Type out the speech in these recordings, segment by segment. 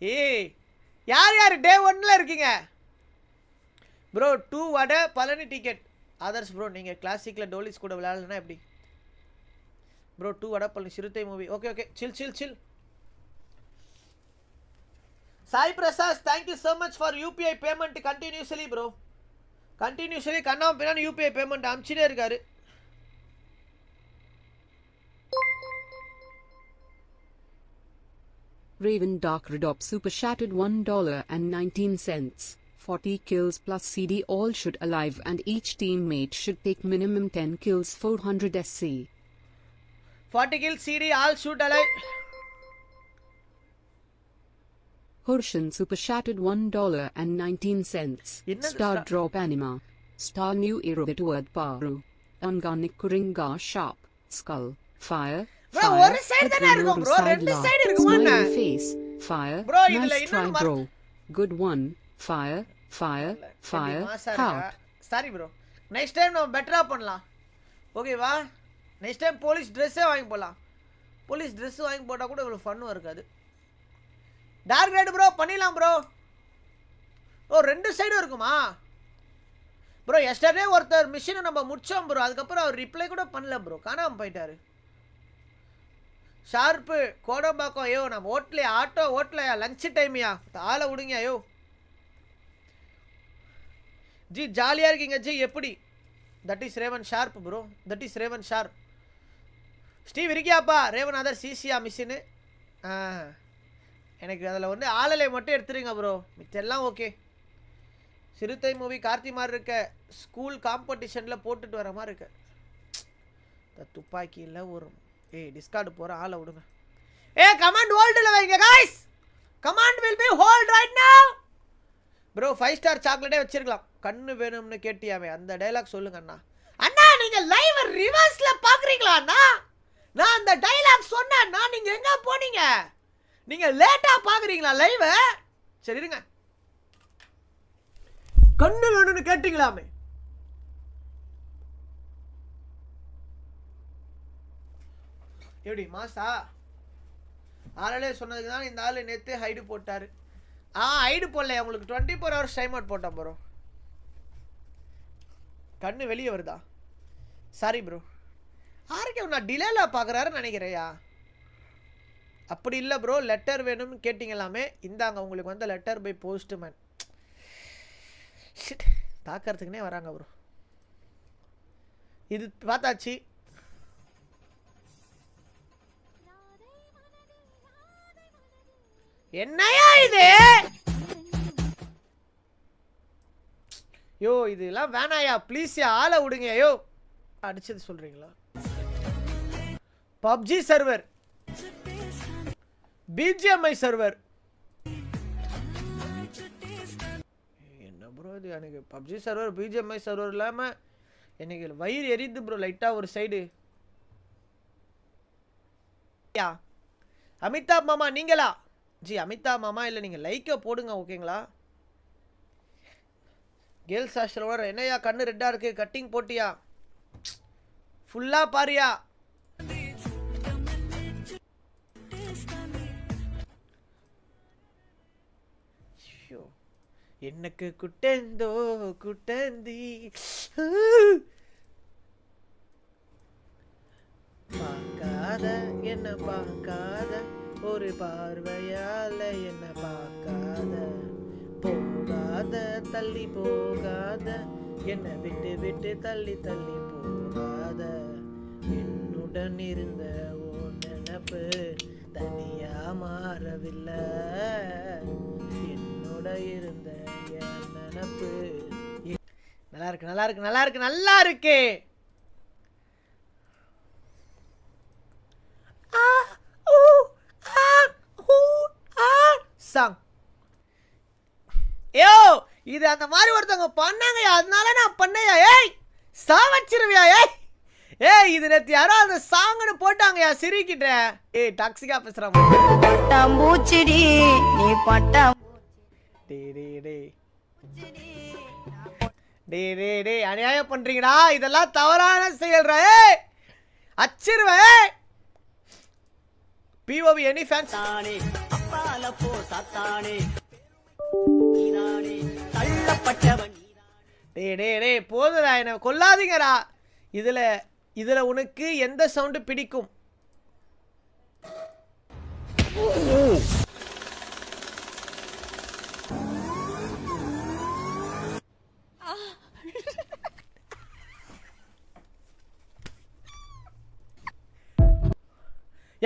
ஏய் யார் யார்? டே ஒன்னில் இருக்கீங்க? ப்ரோ டூ வடை பழனி டிக்கெட் அதர்ஸ் ப்ரோ நீங்கள் கிளாசிக்கில் டோலிஸ் கூட விளையாடலன்னா எப்படி? ப்ரோ டூ வடை Palani Siruthai movie okay okay chill chill chill Sai Prasad thank you so much for UPI payment continuously bro continuously கண்ணா பின்னாடி யூபிஐ பேமெண்ட் அமிச்சுட்டே இருக்காரு. Raven Dark Redop Super Shattered $1.19. 40 kills plus CD all should alive and each teammate should take minimum 10 kills 400 SC. 40 kills CD all should alive. Horshan Super Shattered $1.19. Star Drop Anima. Star New Era Word Paru. Ungarnic Kuringa Sharp. Skull. Fire. Fire. ஒரு side தானே இருக்கும் bro. Side ரெண்டு side இருக்குமா என்ன? Face. Fire. Bro, இதுல மற- bro. Good one. Fire. Fire. Fire. Heart. Sorry bro next time நம்ம பெட்டரா பண்ணலாம் ஓகேவா நெக்ஸ்ட் டைம் போலீஸ் ட்ரெஸ்ஸே வாங்கி போடலாம் போலீஸ் ட்ரெஸ் வாங்கி போட்டால் கூட இவ்வளோ ஃபன்னும் இருக்காது டார்க் ரைடு ப்ரோ பண்ணிடலாம் ப்ரோ ஓ ரெண்டு சைடும் இருக்குமா ப்ரோ எஸ்டர்டே ஒருத்தர் மிஷினை நம்ம முடிச்சோம் ப்ரோ அதுக்கப்புறம் அவர் ரிப்ளை கூட பண்ணல ப்ரோ காணாமல் போயிட்டாரு ஷார்ப்பு கோடம்பாக்கம் ஐயோ நம்ம ஓட்டலையா ஆட்டோ ஓட்டலையா லஞ்ச் டைம்யா ஆளை விடுங்க ஐயோ. ஜி ஜாலியாக இருக்கீங்க ஜி எப்படி? That is raven sharp bro that is raven sharp Steve இருக்கியாப்பா? Raven other சிசியா மிஷினு ஆ. எனக்கு அதில் வந்து ஆளலை மட்டும் எடுத்துருங்க ப்ரோ மிச்செல்லாம் ஓகே சிறுத்தை மூவி கார்த்தி மாதிரி இருக்க. ஸ்கூல் காம்படிஷனில் போட்டுட்டு வர மாதிரி இருக்க. துப்பாக்கியில் ஒரு ஏய் டிஸ்கார்டு போகிற ஆளை விடுங்க. ஏ கமாண்ட் ஹோல்டில் வைங்க guys command will be hold right now bro five star சாக்லேட்டே வச்சிருக்கலாம். கண்ணு வேணும்னு கேட்டியாமே அந்த டைலாக் சொல்லுங்க அண்ணா. அண்ணா நீங்க லைவ் ரிவர்ஸ்ல பாக்குறீங்களா அண்ணா? நான் அந்த டைலாக் சொன்னேன்னா நீங்க எங்க போனீங்க? நீங்க லேட்டா பாக்குறீங்களா லைவ் சரி இருங்க. கண்ணு வேணும்னு கேட்டீங்களாமே. எப்படி மாசா? ஆளாலே சொன்னதுக்கு தான் இந்த ஆள் நேற்று ஹைடு போட்டார். ஆ ஹைடு போடல உங்களுக்கு twenty four hours time out போட்டேன் ப்ரோ கண்ணு வெளியே வருதா? சாரி ப்ரோ ஆர்கே நான் டிலேல பார்க்குறாருன்னு நினைக்கிறேயா? அப்படி இல்லை ப்ரோ லெட்டர் வேணும்னு கேட்டிங்களாமே. இந்தாங்க உங்களுக்கு வந்து லெட்டர் பை போஸ்ட்மேன் தாக்கிறதுக்குனே வராங்க ப்ரோ இது பார்த்தாச்சு. என்னையா இது? யோ இதெல்லாம் வேணாயா? ப்ளீஸ் ஆளை விடுங்க. யோ அடிச்சது சொல்றீங்களா? பப்ஜி சர்வர் பிஜிஎம்ஐ சர்வர் என்ன ப்ரோ இது? எனக்கு பப்ஜி சர்வர் பிஜிஎம்ஐ சர்வர் இல்லாமல் எனக்கு வயிறு எரியுது ப்ரோ லைட்டாக ஒரு சைடு யா. அமிதாப் மாமா நீங்களா? ஜி அமிதா மாமா இல்லை நீங்கள் லைக்கை போடுங்க ஓகேங்களா? கேர்ள்ஸ் ஹாஸ்டலோட என்னையா கண்ணு ரெட்டாக இருக்குது கட்டிங் போட்டியா? ஃபுல்லாக பாரியா? எனக்கு குட்டந்தோ குட்டந்தி. பார்க்காத என்ன பார்க்காத. ஒரு பார்வையால என்ன பார்க்காத? போகாத தள்ளி போகாத. என்னை விட்டு விட்டு தள்ளி தள்ளி போகாத. என்னுடன் இருந்த ஓ நினப்பு தனியா மாறவில்லை. என்னோட இருந்த என் நினப்பு. நல்லா இருக்கு நல்லா இருக்கு நல்லா இருக்கு நல்லா இருக்கு ஆ, ஊ, ஆ, ஊ, ஆ, சாங் ஏயோ இது அந்த மாதிரி ஒருத்தவங்க பண்ணாங்க அதனால நான் பண்ணையா? ஏய் சாவச்சிருவியா ஏய்? ஏய் இது நேத்து யாரோ அந்த சாங்னு போட்டாங்கயா சிரிக்கிட்ட. ஏய் டாக்ஸிக்கா பேசுறான் பட்டாம்பூச்சிடி நீ பட்டா டே டே டே. டே டே டே அநியாயம் பண்றீங்கடா இதெல்லாம் தவறான செயல்ரா ஏய்? அச்சிருவே பிஓவி எனி ஃபேன்ஸ் சாத்தானே. நீதானே தள்ளப்பட்டவன் டே டே டே போதுடா என்னை கொல்லாதீங்கடா. இதில் இதில் உனக்கு எந்த சவுண்டு பிடிக்கும்?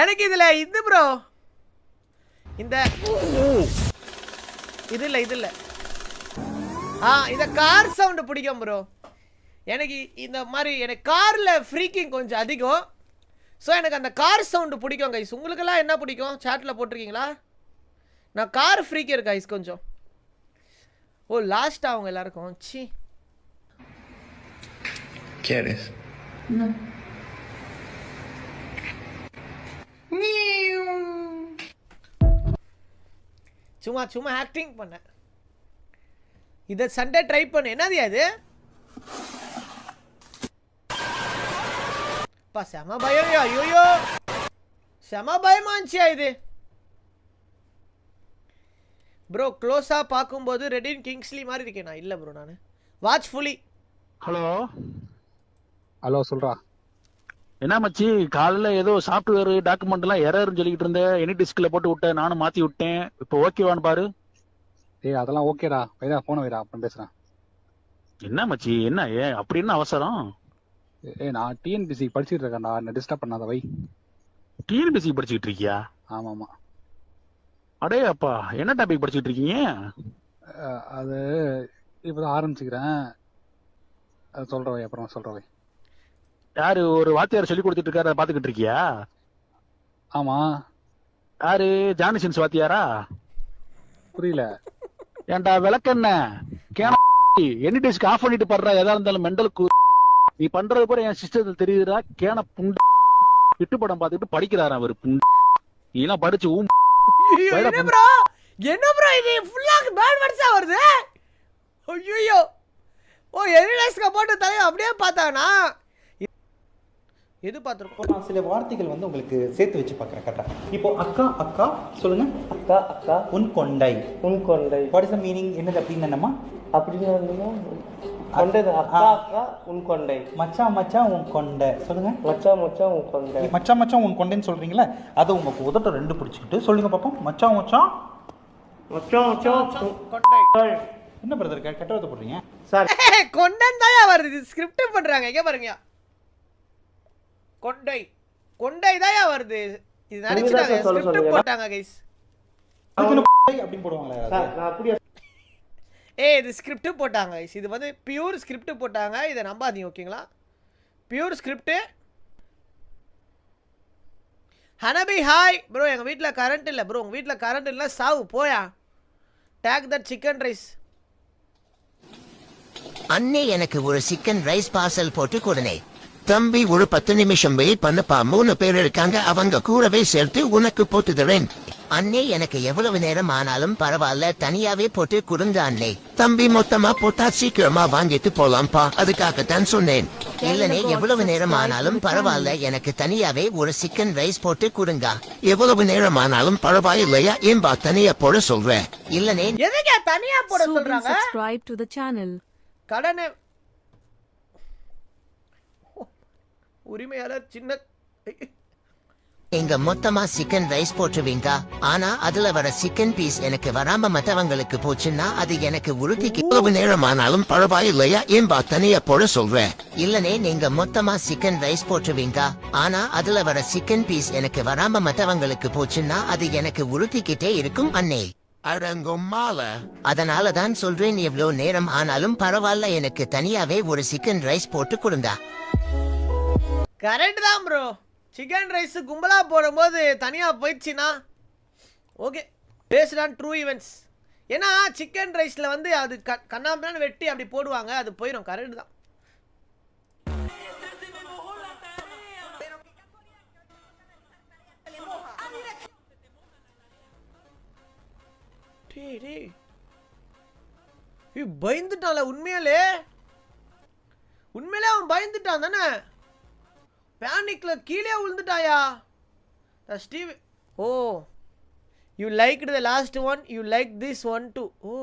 எனக்கு இதுல இது ப்ரோ இந்த இது இல்ல இது இல்ல ஆ இந்த கார் சவுண்டு பிடிக்கும் ப்ரோ எனக்கு இந்த மாதிரி எனக்கு காரில் ஃப்ரீக்கிங் கொஞ்சம் அதிகம். ஸோ எனக்கு அந்த கார் சவுண்டு பிடிக்கும் கைஸ் உங்களுக்கெல்லாம் என்ன பிடிக்கும்? சாட்டில் போட்டிருக்கீங்களா? நான் கார் ஃப்ரீக்கர் கைஸ் கொஞ்சம். ஓ லாஸ்ட்டாக அவங்க எல்லாருக்கும். சி. ¿Quieres? சும்மா சும்மா ஆக்டிங் பண்ணேன் இதை சண்டே ட்ரை பண்ணு. என்னது அது? பா செம பயம் ஐயோயோ. செம பயமா இருந்துச்சியா இது? ப்ரோ க்ளோஸாக பார்க்கும்போது ரெடின் கிங்ஸ்லி மாதிரி இருக்கேன்? நான் இல்லை ப்ரோ நான். வாட்ச் ஃபுல்லி ஹலோ ஹலோ சொல்றா. என்ன மச்சி காலையில ஏதோ சாஃப்ட்வேர் டாக்குமெண்ட் எல்லாம் எரர்னு சொல்லிட்டு இருந்தேன் எனி டிஸ்க்ல போட்டு விட்டேன் நானும் மாத்தி விட்டேன். இப்போ ஓகேவான்னு பாரு. ஏய் அதெல்லாம் ஓகேடா வைடா போன வைடா அப்புறம் பேசுறேன். என்ன மச்சி என்ன ஏன் அப்படி என்ன அவசரம்? ஏய் நான் டிஎன்பிசி படிச்சிட்டு இருக்கேன்டா. என்ன டிஸ்டர்ப் பண்ணாத வை. டிஎன்பிசி படிச்சுக்கிட்டு இருக்கியா? ஆமா ஆமா அடே அப்பா என்ன டாபிக் படிச்சுக்கிட்டு இருக்கீங்க? அது இப்பதான் ஆரம்பிச்சுக்கிறேன். அது சொல்ற வை அப்புறம் சொல்ற வை. யாரு ஒரு வாத்தியார் சொல்லி கொடுத்துட்டு இருக்காரு அதை பாத்துக்கிட்டு இருக்கியா ஆமா. யாரு ஜானிசன்ஸ் வாத்தியாரா? புரியல. ஏன்டா விளக்கென்ன? கேன எனி டிஸ்க் ஆஃப் பண்ணிட்டு படுறா? எதா இருந்தாலும் மெண்டலுக்கு நீ பண்றது கூட என் சிஸ்டத்தில் தெரியுதுடா. கேன புண்டு விட்டு படம் பார்த்துட்டு படிக்கிறாரா அவர் புண்டு நீ எல்லாம் படிச்சு ஊம் என்ன. ப்ரோ என்ன ப்ரோ இது? ஃபுல்லாக பேட் வேர்ட்ஸாக வருது? ஐயோ ஓ எரிடஸ்க போட்டு தலையை அப்படியே பார்த்தானா? எது பார்த்துருக்கோம் நான் சில வார்த்தைகள் வந்து உங்களுக்கு சேர்த்து வச்சு பார்க்குறேன் கரெக்டாக இப்போ அக்கா அக்கா சொல்லுங்க. அக்கா அக்கா. உன் கொண்டை. உன் கொண்டை. வாட் இஸ் த மீனிங் என்னது அப்படின்னு என்னம்மா அப்படின்னு கொண்டது. அக்கா அக்கா உன் கொண்டை. மச்சான் மச்சான் உன் கொண்டை. சொல்லுங்க. மச்சான் மச்சான் உன் கொண்டை. மச்சான் மச்சான் உன் கொண்டைன்னு சொல்றீங்களா அதை உங்க உதட்ட ரெண்டு பிடிச்சிக்கிட்டு சொல்லுங்க பார்ப்போம் மச்சான் மச்சான் மச்சான் மச்சான் கொண்டை. என்ன பிரதர் கெட்ட வார்த்தை போடுறீங்க. சார். கொண்டன் தாயா வருது. ஸ்கிரிப்ட் பண்றாங்க. எங்க பாருங்க கொண்டை. கொண்டை தாயா வருது? இது நினைச்சிட்டாங்க ஸ்கிரிப்ட். போட்டாங்க கைஸ் அதுக்கு என்ன கொண்டை அப்படின்னு போடுவாங்களா சார் யாராவது? நான் அப்படியே ஏய் இது ஸ்கிரிப்ட் போட்டாங்க guys. இது வந்து பியூர் ஸ்கிரிப்ட் போட்டாங்க. இதை நம்பாதீங்க ஓகேங்களா பியூர் ஸ்கிரிப்ட் ஹனபி ஹாய் ப்ரோ எங்கள் வீட்டில் கரண்ட் இல்லை. ப்ரோ உங்கள் வீட்டில் கரண்ட் இல்லை சாவு போயா? டேக் தட் சிக்கன் ரைஸ் அண்ணே எனக்கு ஒரு சிக்கன் ரைஸ் பார்சல் போட்டு கொடுனே. தம்பி ஒரு பத்து நிமிஷம் வெயிட் பண்ணப்பா. மூணு பேர் இருக்காங்க. அவங்க கூடவே சேர்த்து உனக்கு போட்டு தரேன் அண்ணே எனக்கு எவ்வளவு நேரம் ஆனாலும் பரவாயில்ல. தனியாவே போட்டு கொடுங்க அண்ணே. தம்பி மொத்தமா போட்டா சீக்கிரமா வாங்கிட்டு போலாம்ப்பா. அதுக்காகத்தான் சொன்னேன். இல்லனே எவ்வளவு நேரம் ஆனாலும் பரவாயில்ல. எனக்கு தனியாவே ஒரு சிக்கன் ரைஸ் போட்டு கொடுங்க. எவ்வளவு நேரம் ஆனாலும் பரவாயில்லையா? ஏன்பா தனியா போட சொல்றேன் இல்லனே. தனியாக போட Subin சொல்கிறாங்க subscribe to the channel. கடனை உரிமையாளர் சின்ன இங்க மொத்தமா சிக்கன் ரைஸ் போட்டுருவீங்க ஆனா அதுல வர சிக்கன் பீஸ் எனக்கு வராம மத்தவங்களுக்கு போச்சுன்னா அது எனக்கு உறுதிக்கு எவ்வளவு நேரம் ஆனாலும் பரவாயில்லையா ஏன்பா தனியா போட சொல்றேன் இல்லனே நீங்க மொத்தமா சிக்கன் ரைஸ் போட்டுருவீங்க ஆனா அதுல வர சிக்கன் பீஸ் எனக்கு வராம மத்தவங்களுக்கு போச்சுன்னா அது எனக்கு உறுத்திக்கிட்டே இருக்கும் அண்ணே. அடங்கும் மாலை அதனாலதான் சொல்றேன் எவ்வளவு நேரம் ஆனாலும் பரவாயில்ல எனக்கு தனியாவே ஒரு சிக்கன் ரைஸ் போட்டு கொடுங்க. கரெக்ட் தான் ப்ரோ சிக்கன் ரைஸ் கும்பலாக போடும்போது தனியாக போயிடுச்சுன்னா okay based on true events ஏன்னா சிக்கன் ரைஸில் வந்து அது க கண்ணாம்பண்ணு வெட்டி அப்படி போடுவாங்க அது போயிடும் கரெக்ட் தான். பயந்துட்டான்ல உண்மையாலே. உண்மையிலே அவன் பயந்துட்டான் தானே. பேனிக்ல கீழே விழுந்துட்டாயா? The Steve oh. You like the last one you like this one too oh.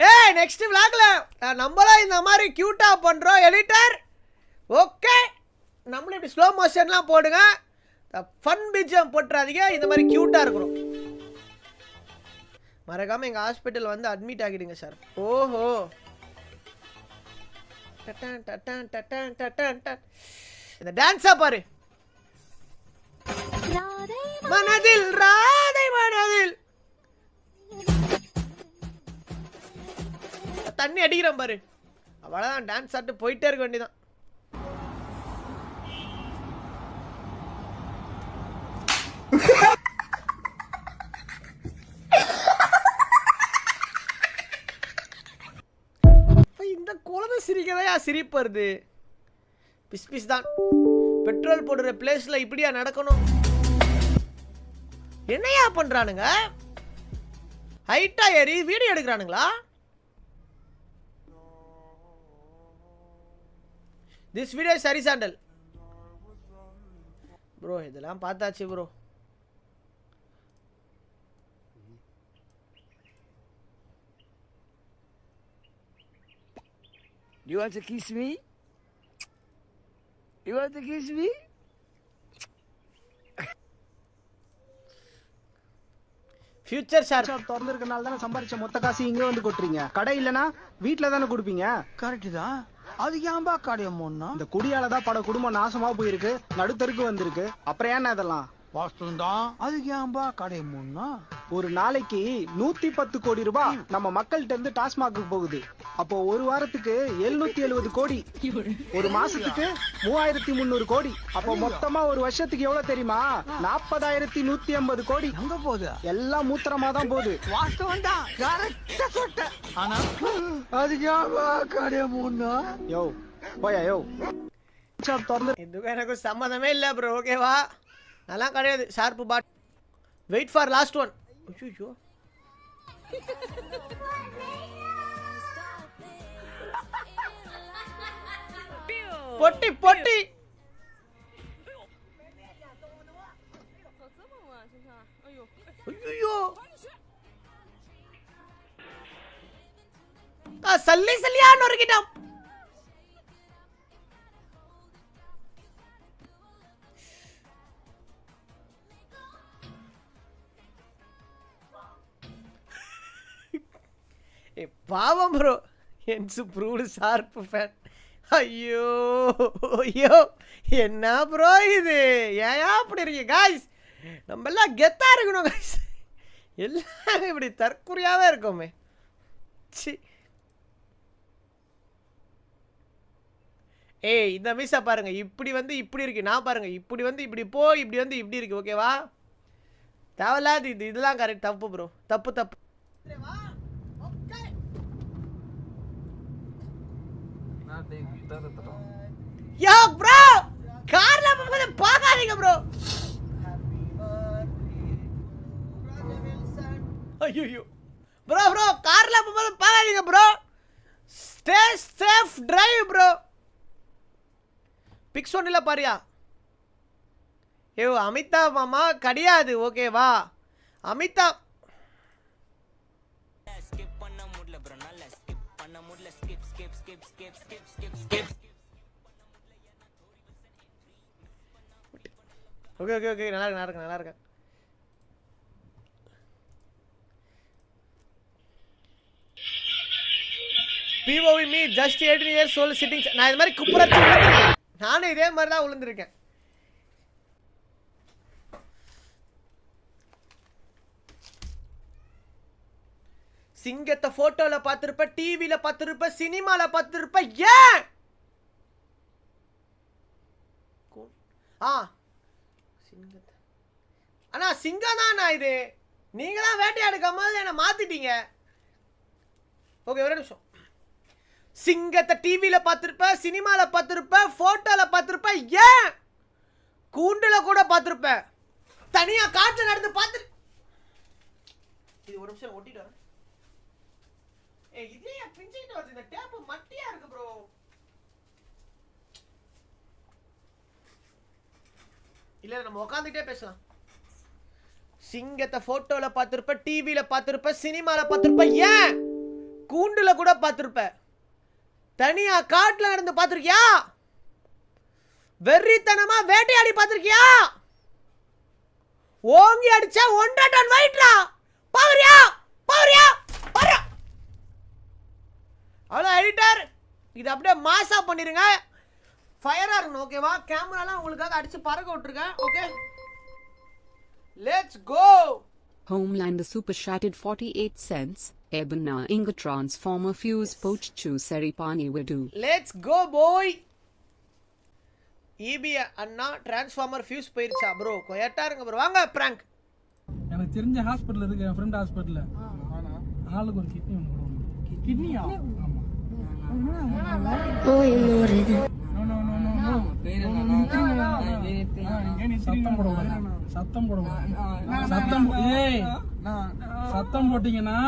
ஏய் நெக்ஸ்ட் விளாக்ல நம்மளும் இந்த மாதிரி க்யூட்டாக பண்ணுறோம் எடிட்டர் ஓகே நம்மளும் இப்படி ஸ்லோ மோஷன்லாம் போடுங்க. ஃபன் பிஜம் போட்டுறாதீங்க இந்த மாதிரி க்யூட்டாக இருக்கணும். மறக்காமல் எங்கள் ஹாஸ்பிட்டல் வந்து அட்மிட் ஆகிடுங்க சார் ஓஹோ. டட்டான் டட்டான் டட்டான் டட்டான் டன். இந்த டான்ஸா பாரு. மனதில் ராதை மனதில். தண்ணி அடிக்கிறேன் பாரு. அவ்வளோதான் டான்ஸ் ஆட்டு போயிட்டே இருக்க வேண்டியதான் சிரிப்பு வருது பிஸ் பிஸ் தான். பெட்ரோல் போடுற பிளேஸில் இப்படியா நடக்கணும்? என்னையா பண்ணுறானுங்க ஹைட்டா ஏறி வீடியோ எடுக்கிறானுங்களா? திஸ் வீடியோ சரி சாண்டல் ப்ரோ இதெல்லாம் பார்த்தாச்சு bro You want to kiss me? You want to kiss me? Future share shop திறந்திருக்கனால தானே சம்பாரிச்ச மொத்த காசு இங்கே வந்து கொட்டுறீங்க. கடை இல்லனா வீட்ல தானே கொடுப்பீங்க? கரெக்ட் தான். அது ஏன்பா கடையமோன்னா இந்த குடியால தான் பல குடும்பம் நாசமா போயிருக்கு நடுத்தருக்கு வந்திருக்கு. அப்புறம் ஏன்னா இதெல்லாம்? வாஸ்தவம் தான் அதுக்கு ஏன்பா கடையமோன்னா ஒரு நாளைக்கு நூத்தி பத்து கோடி ரூபாய் நம்ம மக்கள்கிட்ட இருந்து டாஸ்மாக்கு போகுது. அப்போ ஒரு வாரத்துக்கு எழுநூத்தி எழுபது கோடி. ஒரு மாசத்துக்கு மூவாயிரத்தி முந்நூறு கோடி. அப்போ மொத்தமா ஒரு வருஷத்துக்கு எவ்வளவு தெரியுமா? நாற்பதாயிரத்தி நூத்தி ஐம்பது கோடி. எங்க போகுது? எல்லாம் மூத்திரமா தான் போகுது வாஸ்தவம் தான் ஆனா? கடையமோன்னா யோ போயா யோ. இதுக்கும் எனக்கு சம்மந்தமே இல்லை ப்ரோ ஓகேவா நல்லா கிடையாது. Sharp but wait for last one ஐயோ பொட்டி பொட்டி ஐயோ சல்லி சல்லியா நொறுக்கிட்டான் ஏ பாவம் ப்ரோ என்சு ப்ரூடு ஷார்ப்பு ஃபேன் ஐயோ ஐயோ. என்ன ப்ரோ இது? ஏன் அப்படி இருக்கு காய்ஸ் நம்ம எல்லாம் கெத்தாக இருக்கணும் காய்ஸ் எல்லாம் இப்படி தற்குறியாவே இருக்கோமே. சி. ஏய் இந்த மிஸ்ஸை பாருங்க. இப்படி வந்து இப்படி இருக்கு. நான் பாருங்க. இப்படி வந்து இப்படி போ இப்படி வந்து இப்படி இருக்கு ஓகேவா தேவையில்லாது இது இதெல்லாம் கரெக்ட் தப்பு ப்ரோ தப்பு தப்பு. யோ ப்ரோ கார்ல போகும்போது பார்க்காதீங்க ப்ரோ ஐயோ ப்ரோ ப்ரோ கார்ல போகும்போது பார்க்காதீங்க bro stay safe drive bro fix ஒன்றில் பாரியா. ஏ அமிதாப் மாமா கிடையாது. ஓகேவா அமிதாப் பண்ண முடியல skip skip skip skip skip skip skip okay okay okay நல்லா இருக்கு நல்லா இருக்கு நல்லா இருக்கு. POV me just eighteen years old sitting நான் இது மாதிரி குப்புறச்சு நானும் இதே மாதிரி தான் விழுந்திருக்கேன். சிங்கத்தை போட்டோல பார்த்திருப்ப டிவியில பார்த்திருப்ப சினிமால பார்த்திருப்ப ஏன்? ஆ சிங்கத்தை. அண்ணா சிங்கம் தான் நான் இது. நீங்க தான் வேட்டையாடுக்கும் போது என்னை மாத்திட்டீங்க. ஓகே ஒரு நிமிஷம். சிங்கத்தை டிவியில் பார்த்துருப்ப சினிமாவில் பார்த்துருப்ப ஃபோட்டோவில் பார்த்துருப்ப ஏன்? கூண்டில் கூட பார்த்துருப்பேன் தனியாக காற்று நடந்து பார்த்து இது ஒரு நிமிஷம் ஒட்டிட்டு வரேன். டேப் மட்டியா இருக்கு ப்ரோ இல்ல நம்ம உட்காந்துட்டே பேசலாம். சிங்கத்தை போட்டோல பார்த்திருப்ப டிவியில பார்த்திருப்ப சினிமால பார்த்திருப்ப ஏன்? கூண்டுல கூட பார்த்திருப்ப. தனியா காட்டுல நடந்து பார்த்திருக்கியா? வெறித்தனமா வேட்டையாடி பார்த்திருக்கியா? ஓங்கி அடிச்சா ஒன்றரை டன் வயிற்றா பாக்குறியா அவ்வளோ எடிட்டர் இது அப்படியே மாசா பண்ணிருங்க. ஃபயரா இருக்கணும் ஓகேவா கேமராலாம் உங்களுக்காக அடிச்சு பறக்க விட்டுருக்கேன் okay let's go Homelander super chatted 48 cents. Ebona Inga Transformer Fuse Poach Chu Seripani Wadu. Let's go போய் இபி அண்ணா டிரான்ஸ்ஃபார்மர் ஃபியூஸ் போயிருச்சா ப்ரோ கொயட்டா இருங்க ப்ரோ வாங்க பிராங்க் எனக்கு தெரிஞ்ச ஹாஸ்பிட்டல் இருக்கு என் ஃப்ரெண்ட் ஹாஸ்பிட்டல்ல ஆளுக்கு ஒரு கிட்னி ஒன்று கிட்னியா சத்தம் போடுவாங்க சத்தம் சத்தம் ஏய் சத்தம் போட்டீங்கன்னா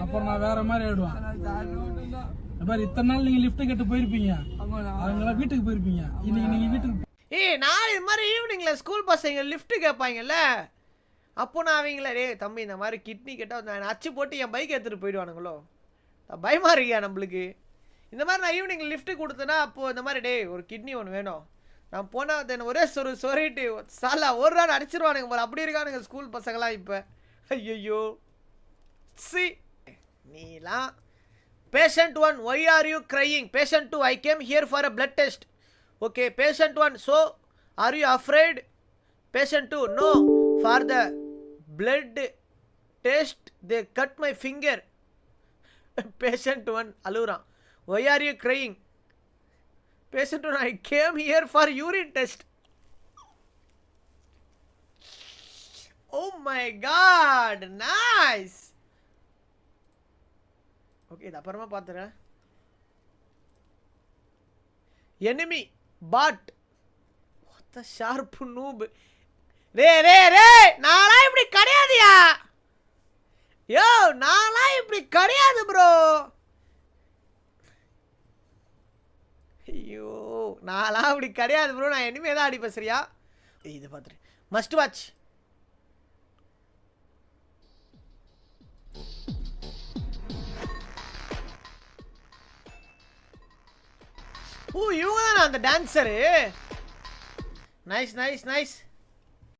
அப்புறம் நான் வேற மாதிரி ஆயிடுவேன் இந்த இத்தனை நாள் நீங்க லிஃப்ட் கட்டு போயிருப்பீங்க அவங்களாம் வீட்டுக்கு போயிருப்பீங்க இன்னைக்கு நீங்க வீட்டுக்கு ஏய் நான் இது மாதிரி ஈவினிங்ல ஸ்கூல் பசங்க லிஃப்ட் கேட்பாங்கல்ல அப்போ நான் அவங்கள டேய் தம்பி இந்த மாதிரி கிட்னி கேட்டால் நான் அச்சு போட்டு என் பைக் எடுத்துகிட்டு போயிடுவானுங்களோ? பயமாக இருக்கியா நம்மளுக்கு. இந்த மாதிரி நான் ஈவினிங் லிஃப்ட்டு கொடுத்தேன்னா அப்போது இந்த மாதிரி டே ஒரு கிட்னி ஒன்று வேணும் நான் போனால் தென் ஒரே சொரு சொரிட்டு சாலா ஒரு நாள் அடிச்சிருவானுங்க போல அப்படி இருக்கானுங்க ஸ்கூல் பசங்களாம் இப்போ ஐயோ சி நீலாம் patient one why are you crying patient two I came here for a blood test okay patient one so are you afraid patient two no for the blood test they cut my finger patient one அழுகுறான் why are you crying patient 1 i came here for urine test. Oh my god nice. Okay இது அப்புறமா பார்த்துறேன். Enemy பாட் ஒத்த sharp நூபு ரே ரே ரே நான்லாம் இப்படி கிடையாதுயா. யோ நான்லாம் இப்படி கிடையாது bro ஐயோ நான்லாம் அப்படி கிடையாது ப்ரோ நான் இனிமே தான் அடிப்பேன் சரியா? இது பார்த்துட்டு மஸ்ட் வாட்ச் ஓ இவங்க தானே அந்த டான்ஸரு நைஸ் நைஸ் நைஸ்